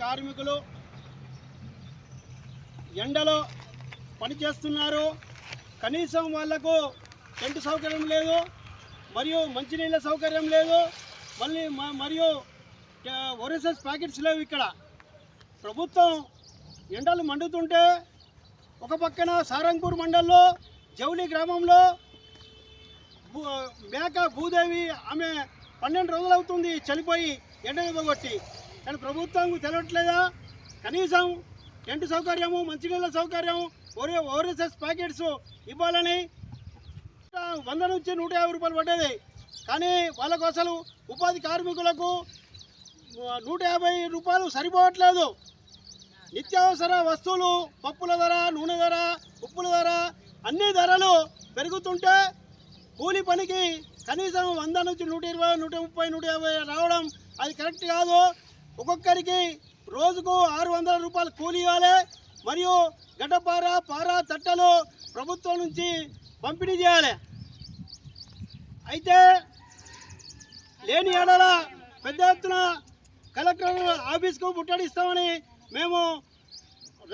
కార్మికులు ఎండలో పనిచేస్తున్నారు. కనీసం వాళ్ళకు టెంట్ సౌకర్యం లేదు మరియు మంచినీళ్ళ సౌకర్యం లేదు మళ్ళీ మ- మరియు ఒరిసెస్ ప్యాకెట్స్ లేవు ఇక్కడ. ప్రభుత్వం ఎండలు మండుతుంటే ఒక పక్కన సారంగపూర్ మండల్లో జౌలి గ్రామంలో మేక భూదేవి ఆమె పన్నెండు రోజులు అవుతుంది చనిపోయి ఎండ ఇవ్వగొట్టి కానీ ప్రభుత్వం తెలవట్లేదా? కనీసం టెంట్ సౌకర్యము మంచినీళ్ళ సౌకర్యం ఓరే ఓఆర్ఎస్ఎస్ ప్యాకెట్స్ ఇవ్వాలని వంద నుంచి నూట యాభై రూపాయలు పడ్డది. కానీ వాళ్ళకు అసలు ఉపాధి కార్మికులకు నూట యాభై రూపాయలు సరిపోవట్లేదు. నిత్యావసర వస్తువులు పప్పుల ధర నూనె ధర ఉప్పుల ధర అన్ని ధరలు పెరుగుతుంటే కూలి పనికి కనీసం వంద నుంచి నూట ఇరవై నూట ముప్పై నూట యాభై రావడం అది కరెక్ట్ కాదు. ఒక్కొక్కరికి రోజుకు ఆరు వందల రూపాయలు కూలి ఇవ్వాలి. మరియు గడ్డపార పార తట్టలు ప్రభుత్వం నుంచి పంపిణీ చేయాలి. అయితే లేని ఏడల పెద్ద ఎత్తున కలెక్టర్ ఆఫీస్కు ముట్టడిస్తామని మేము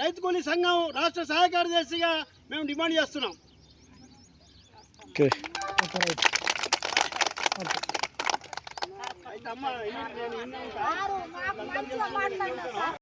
రైతు కూలీ సంఘం రాష్ట్ర సహాయ కార్యదర్శిగా మేము డిమాండ్ చేస్తున్నాం. అయితే అమ్మ నేను విన్నాను.